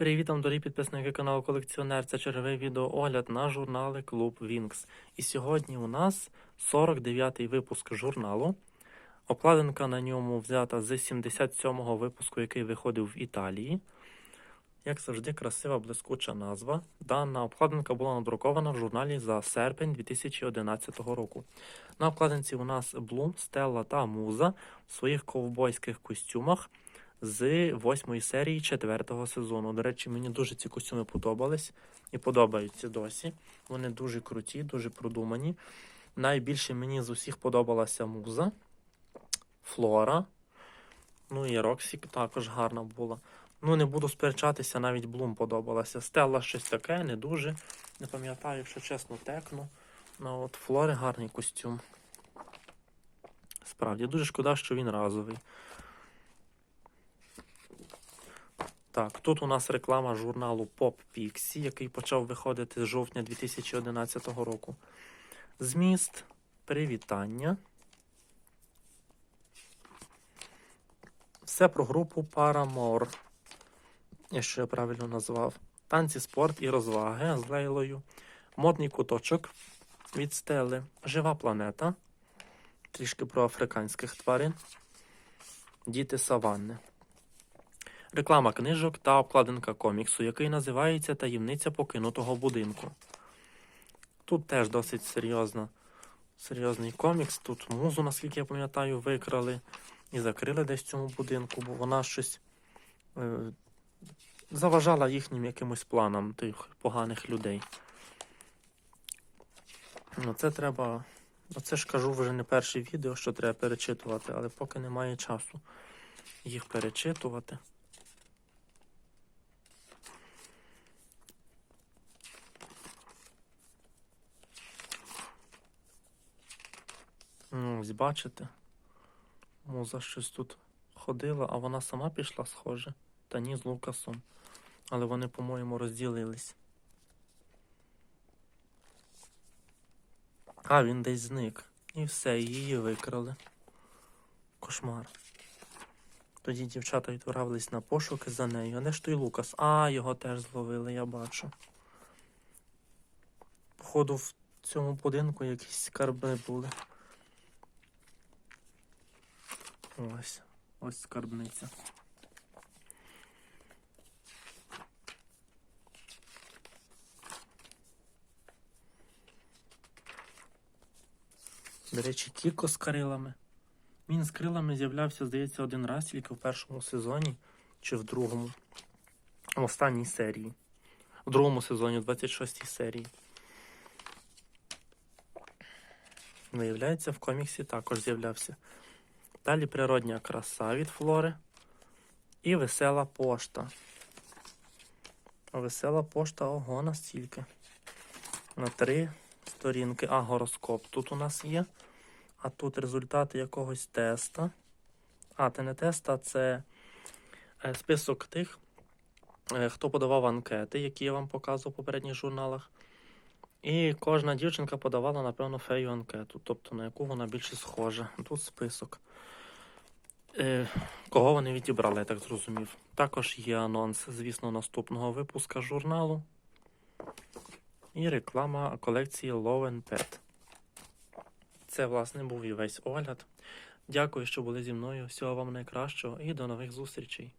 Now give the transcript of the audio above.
Привіт вам, дорогі підписники каналу Колекціонер. Це черговий відеоогляд на журнали Клуб Вінкс. І сьогодні у нас 49-й випуск журналу. Обкладинка на ньому взята з 77-го випуску, який виходив в Італії. Як завжди, красива блискуча назва. Дана обкладинка була надрукована в журналі за серпень 2011 року. На обкладинці у нас Блум, Стелла та Муза в своїх ковбойських костюмах з восьмої серії четвертого сезону. До речі, мені дуже ці костюми подобались і подобаються досі. Вони дуже круті, дуже продумані. Найбільше мені з усіх подобалася муза, Флора. Ну і Роксік також гарна була. Ну, не буду сперечатися, навіть Блум подобалася. Стелла щось таке, не дуже. Не пам'ятаю, якщо чесно, текну. Ну от Флори гарний костюм. Справді, дуже шкода, що він разовий. Так, тут у нас реклама журналу Pop Pixie, який почав виходити з жовтня 2011 року. Зміст, привітання. Все про групу Paramore, я правильно назвав. Танці, спорт і розваги з Лейлою. Модний куточок від стели. Жива планета. Трішки про африканських тварин. Діти саванни. Реклама книжок та обкладинка коміксу, який називається Таємниця покинутого будинку. Тут теж досить серйозно, серйозний комікс. Тут музу, наскільки я пам'ятаю, викрали і закрили десь в цьому будинку, бо вона щось е, заважала їхнім якимось планам тих поганих людей. Ну, це треба. Ну, це ж кажу вже не перше відео, що треба перечитувати, але поки немає часу їх перечитувати. Ну, ось бачите, муза щось тут ходила, а вона сама пішла, схоже. Та ні, з Лукасом. Але вони, по-моєму, розділились. А, він десь зник. І все, її викрали. Кошмар. Тоді дівчата відправились на пошуки за нею. А де ж той Лукас? А, його теж зловили, я бачу. Походу, в цьому будинку якісь скарби були. Ось, ось скарбниця. До речі, Кіко з крилами. Він з крилами з'являвся, здається, один раз тільки в першому сезоні чи в другому. В останній серії. В другому сезоні, в 26 серії. Виявляється, в коміксі також з'являвся. Далі природня краса від флори. І весела пошта. Весела пошта, ого, настільки. На три сторінки. А, гороскоп тут у нас є. А тут результати якогось теста. А, це не тест, а це е, список тих, е, хто подавав анкети, які я вам показував в попередніх журналах. І кожна дівчинка подавала, напевно, фею анкету, тобто на яку вона більше схожа. Тут список. Е, Кого вони відібрали, я так зрозумів. Також є анонс, звісно, наступного випуска журналу. І реклама колекції Love Pet. Це, власне, був і весь огляд. Дякую, що були зі мною. Всього вам найкращого і до нових зустрічей.